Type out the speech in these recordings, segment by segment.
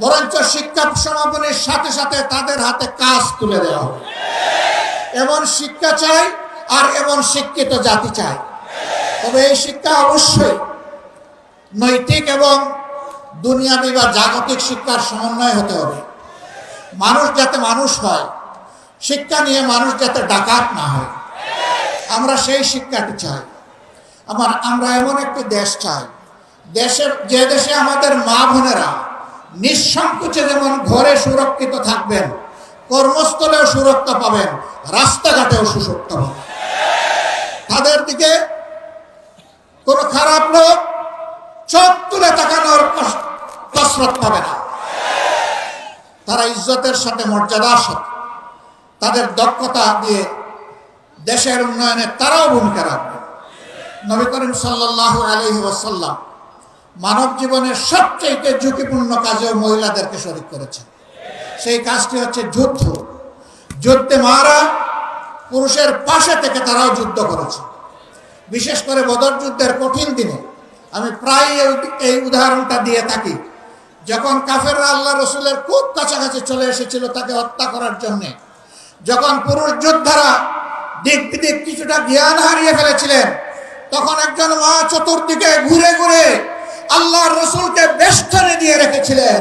বরঞ্চ শিক্ষা সমাপনের সাথে সাথে তাদের হাতে কাজ তুলে দেওয়া হবে। এমন শিক্ষা চাই আর এমন শিক্ষিত জাতি চাই। তবে এই শিক্ষা অবশ্যই নৈতিক এবং দুনিয়াবি বা জাগতিক শিক্ষার সমন্বয় হতে হবে। মানুষ যাতে মানুষ হয়, শিক্ষা নিয়ে মানুষ যাতে ডাকাত না হয়, আমরা সেই শিক্ষাটি চাই। আমার, আমরা এমন একটি দেশ চাই, দেশের, যে দেশে আমাদের মা বোনেরা নিঃসংকোচে যেমন ঘরে সুরক্ষিত থাকবেন, কর্মস্থলেও সুরক্ষা পাবেন, রাস্তাঘাটেও সুরক্ষা পাবেন। তাদের দিকে কোনো খারাপ লোক চোখ তুলে তাকানোর কসরত পাবে না। তারা ইজ্জতের সাথে, মর্যাদার সাথে, তাদের দক্ষতা দিয়ে দেশের উন্নয়নে তারাও ভূমিকা রাখবে। নবী করিম সাল্লাহ আলহি মানব জীবনের সবচেয়ে ঝুঁকিপূর্ণ কাজেও মহিলাদেরকে শরিক করেছে। সেই কাজটি হচ্ছে যুদ্ধ। যুদ্ধে মারা পুরুষের পাশে থেকে তারাও যুদ্ধ করেছে। বিশেষ করে বদর যুদ্ধের কঠিন দিনে আমি প্রায় এই- উদাহরণটা দিয়ে থাকি। যখন কাফেররা আল্লাহ রসুলের খুব কাছাকাছি চলে এসেছিল তাকে হত্যা করার জন্যে, যখন পুরুষ যোদ্ধারা দিক বিদিক কিছুটা জ্ঞান হারিয়ে ফেলেছিলেন, তখন একজন মা চতুর্দিকে ঘুরে ঘুরে আল্লাহ রসুলকে বেষ্টনে দিয়ে রেখেছিলেন।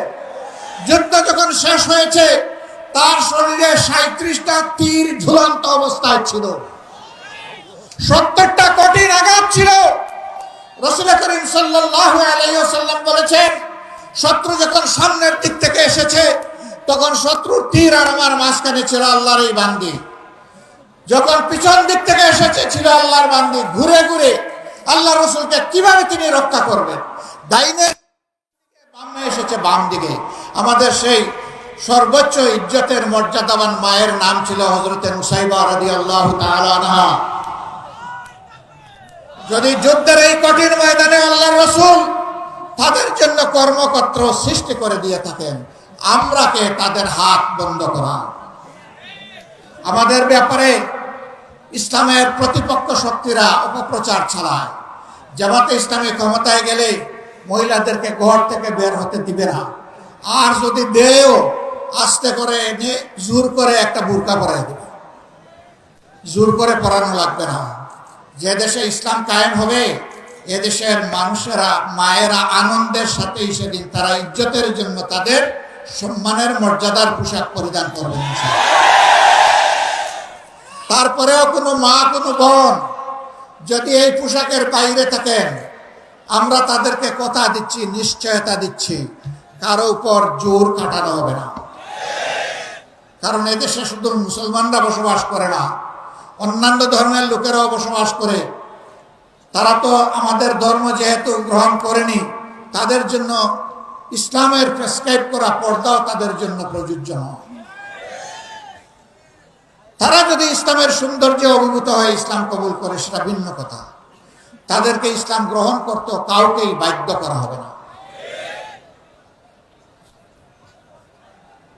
যুদ্ধ যখন শেষ হয়েছে, তার শরীরে সাঁত্রিশটা তীর ঝুলন্ত অবস্থায় ছিল। সত্তরটা কঠিন আঘাত ছিল। রসুল করিম আলাইহি বলেছেন, শত্রু যখন সামনের দিক থেকে এসেছে, তখন শত্রুর তীর আর আমার মাঝখানে ছিল আল্লাহর এই বান্দি। যখন পিছন দিক থেকে এসেছে, ছিল আল্লাহর বান্দি। ঘুরে ঘুরে আল্লাহ রসুলকে কীভাবে তিনি রক্ষা করবেন? ডাইনে বামে এসেছে, বাম দিকে। আমাদের সেই সর্বোচ্চ ইজ্জতের মর্যাদাবান মায়ের নাম ছিল হজরতের মুসাইবা রাদি আল্লাহ যদি যুদ্ধের এই কঠিন ময়দানে আল্লাহ রসুল তাদের জন্য কর্মকর্ত্র সৃষ্টি করে দিয়ে থাকেন আমরাকে তাদের হাত বন্ধ করা? আমাদের ব্যাপারে ইসলামের প্রতিপক্ষ শক্তিরা অপপ্রচার চালায়। জামাতে ইসলামী ক্ষমতায় গেলে মহিলাদেরকে ঘর থেকে বের হতে দিবে না। আর যদি দেও, আস্তে করে এনে জোর করে একটা বুরকা পরাই দেবে। জোর করে পড়ানো লাগবে না। যে দেশে ইসলাম কায়েম হবে এদেশের মানুষেরা, মায়েরা আনন্দের সাথে সেদিন তারা ইজ্জতের জন্য তাদের সম্মানের মর্যাদার পোশাক পরিধান করবেন তারপরেও কোনো মা, কোনো বোন যদি এই পোশাকের বাইরে থাকেন আমরা তাদেরকে কথা দিচ্ছি, নিশ্চয়তা দিচ্ছি। কারও উপর জোর কাটানো হবে না। কারণ এদেশে শুধু মুসলমানরা বসবাস করে না, অন্যান্য ধর্মের লোকেরাও বসবাস করে। তারা তো আমাদের ধর্ম যেহেতু গ্রহণ করেনি, তাদের জন্য ইসলামের প্রেসক্রাইব করা পর্দাও তাদের জন্য প্রযোজ্য নয়। তারা যদি ইসলামের সৌন্দর্যে অভিভূত হয়ে ইসলাম কবুল করে, সেটা ভিন্ন কথা। তাদেরকে ইসলাম গ্রহণ করতে কাউকেই বাধ্য করা হবে না।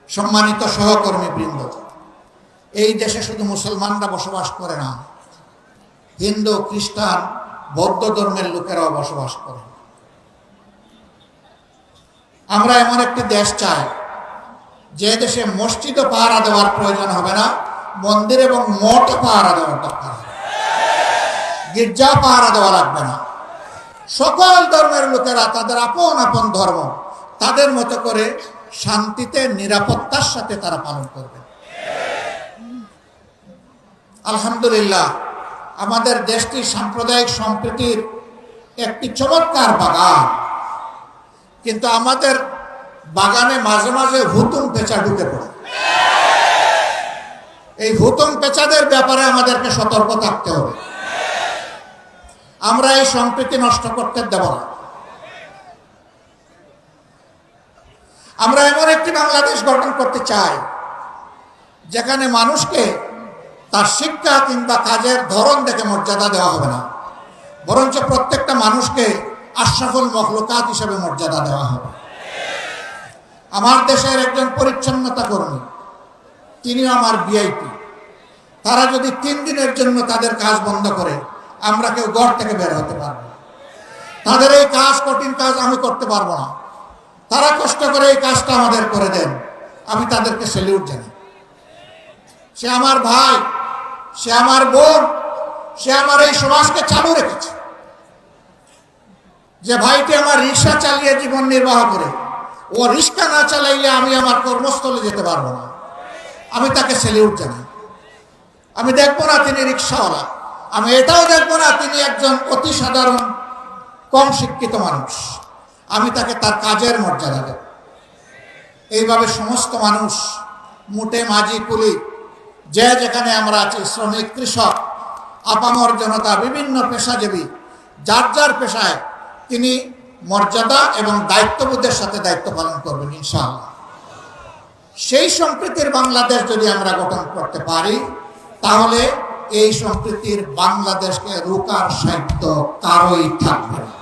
সম্মানিত সহকর্মী বৃন্দ এই দেশে শুধু মুসলমানরা বসবাস করে না, হিন্দু, খ্রিস্টান, বৌদ্ধ ধর্মের লোকেরাও বসবাস করে। আমরা এমন একটি দেশ চাই, যে দেশে মসজিদও পাহারা দেওয়ার প্রয়োজন হবে না, মন্দির এবং মঠও পাহারা দেওয়ার দরকার গির্জা পাহারা দেওয়া লাগবে না। সকল ধর্মের লোকেরা তাদের আপন আপন ধর্ম, তাদের মতো করে শান্তিতে, নিরাপত্তার সাথে তারা পালন করবে। আলহামদুলিল্লাহ, আমাদের দেশটি সাম্প্রদায়িক সম্প্রীতির একটি চমৎকার বাগান। কিন্তু আমাদের বাগানে মাঝে মাঝে হুতুম পেঁচা ঢুকে পড়ে। এই হুতুম পেঁচাদের ব্যাপারে আমাদেরকে সতর্ক থাকতে হবে। আমরা এই সম্প্রীতি নষ্ট করতে দেব না। আমরা এমন একটি বাংলাদেশ গঠন করতে চাই, যেখানে মানুষকে তার শিক্ষা কিংবা কাজের ধরন দেখে মর্যাদা দেওয়া হবে না। বরঞ্চ প্রত্যেকটা মানুষকে আশরাফুল মখলুকাত হিসেবে মর্যাদা দেওয়া হবে। আমার দেশের একজন পরিচ্ছন্নতা কর্মী তিনিও আমার বিআইপি তারা যদি তিন দিনের জন্য তাদের কাজ বন্ধ করে আমরা কেউ ঘর থেকে বের হতে পারব তাদের এই কাজ কঠিন কাজ আমি করতে পারব না। তারা কষ্ট করে এই কাজটা আমাদের করে দেন। আমি তাদেরকে সেলিউট জানাই। সে আমার ভাই, সে আমার বোন, সে আমার এই সমাজকে চালু রেখেছে। যে ভাইটি আমার রিক্সা চালিয়ে জীবন নির্বাহ করে, ও রিক্সা না চালাইলে আমি আমার কর্মস্থলে যেতে পারব না। আমি তাকে সেলিউট জানাই। আমি দেখব না তিনি রিক্সাওয়ালা। আমি এটাও দেখব না, তিনি একজন অতি সাধারণ, কম শিক্ষিত মানুষ। আমি তাকে তার কাজের মর্যাদা দেব। এইভাবে সমস্ত মানুষ, মুটে মাঝি কুলি, যে যেখানে আমরা আছি, শ্রমিক, কৃষক, আপামর জনতা, বিভিন্ন পেশাজীবী, যার যার পেশায় তিনি মর্যাদা এবং দায়িত্ববোধের সাথে দায়িত্ব পালন করবেন, ইনশাআল্লাহ। সেই সম্প্রীতির বাংলাদেশ যদি আমরা গঠন করতে পারি, তাহলে এই সংস্কৃতির বাংলাদেশকে রোকার সাহিত্য কারোই থাকবে না।